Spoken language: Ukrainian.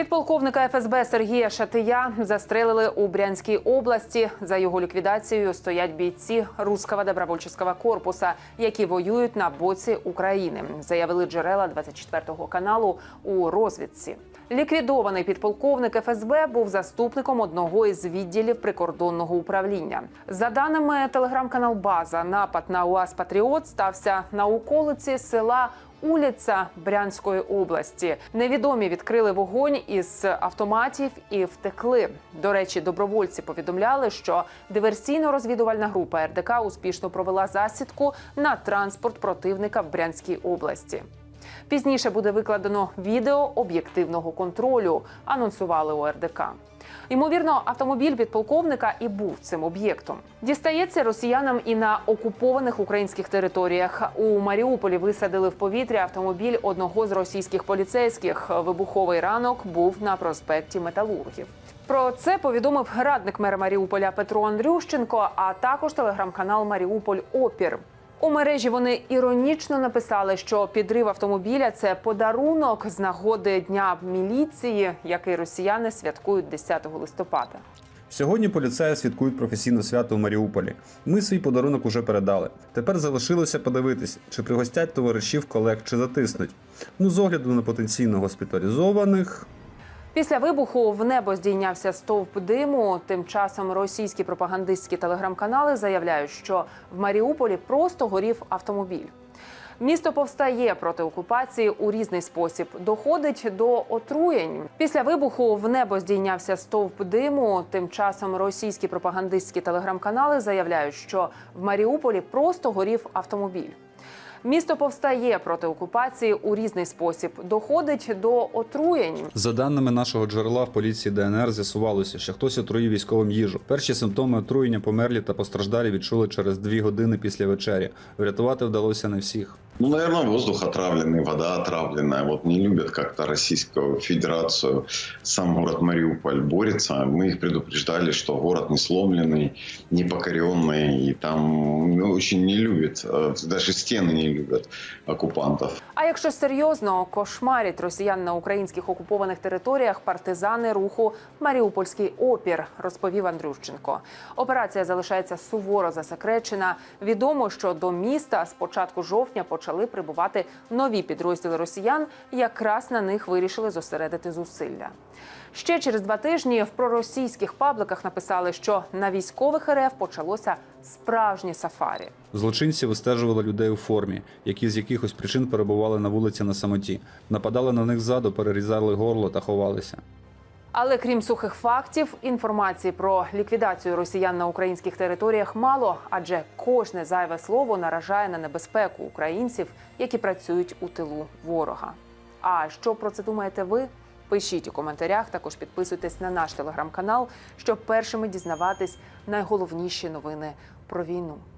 Підполковника ФСБ Сергія Шатия застрелили у Брянській області. За його ліквідацією стоять бійці Руського добровольчого корпуса, які воюють на боці України. Заявили джерела 24 каналу у розвідці. Ліквідований підполковник ФСБ був заступником одного із відділів прикордонного управління. За даними телеграм-канал База, напад на УАЗ Патріот стався на околиці села Уліця Брянської області. Невідомі відкрили вогонь із автоматів і втекли. До речі, добровольці повідомляли, що диверсійно-розвідувальна група РДК успішно провела засідку на транспорт противника в Брянській області. Пізніше буде викладено відео об'єктивного контролю. Анонсували у РДК. Ймовірно, автомобіль підполковника і був цим об'єктом. Дістається росіянам і на окупованих українських територіях. У Маріуполі висадили в повітря автомобіль одного з російських поліцейських. Вибуховий ранок був на проспекті Металургів. Про це повідомив радник мера Маріуполя Петро Андрющенко, а також телеграм-канал Маріуполь Опір. У мережі вони іронічно написали, що підрив автомобіля це подарунок з нагоди дня міліції, який росіяни святкують 10 листопада. Сьогодні поліцаї святкують професійне свято в Маріуполі. Ми свій подарунок уже передали. Тепер залишилося подивитись, чи пригостять товаришів колег, чи затиснуть. Ну, з огляду на потенційно госпіталізованих. Після вибуху в небо здійнявся стовп диму. Тим часом російські пропагандистські телеграм-канали заявляють, що в Маріуполі просто горів автомобіль. Місто повстає проти окупації у різний спосіб. Доходить до отруєнь. Після вибуху в небо здійнявся стовп диму. Тим часом російські пропагандистські телеграм-канали заявляють, що в Маріуполі просто горів автомобіль. Місто повстає проти окупації у різний спосіб. Доходить до отруєнь. За даними нашого джерела в поліції ДНР, з'ясувалося, що хтось отруїв військовим їжу. Перші симптоми отруєння померлі та постраждалі відчули через дві години після вечері. Врятувати вдалося не всіх. Ну, наверное, воздух отравленный, вода отравленная. Вот не любят как-то Российскую Федерацию. Сам город Мариуполь борется. Мы их предупреждали, что город не сломленный, не покоренный. И там ну, очень не любят, э, даже стены не любят оккупантов. А якщо серйозно кошмарять росіян на українських окупованих територіях партизани руху Маріупольський опір, розповів Андрющенко. Операція залишається суворо засекречена. Відомо, що до міста з початку жовтня почали прибувати нові підрозділи росіян. Якраз на них вирішили зосередити зусилля. Ще через два тижні в проросійських пабликах написали, що на військових РФ почалося справжнє сафарі. Злочинці вистежували людей у формі, які з якихось причин перебували на вулиці на самоті, нападали на них ззаду, перерізали горло та ховалися. Але крім сухих фактів, інформації про ліквідацію росіян на українських територіях мало, адже кожне зайве слово наражає на небезпеку українців, які працюють у тилу ворога. А що про це думаєте ви? Пишіть у коментарях. Також підписуйтесь на наш телеграм-канал, щоб першими дізнаватись найголовніші новини про війну.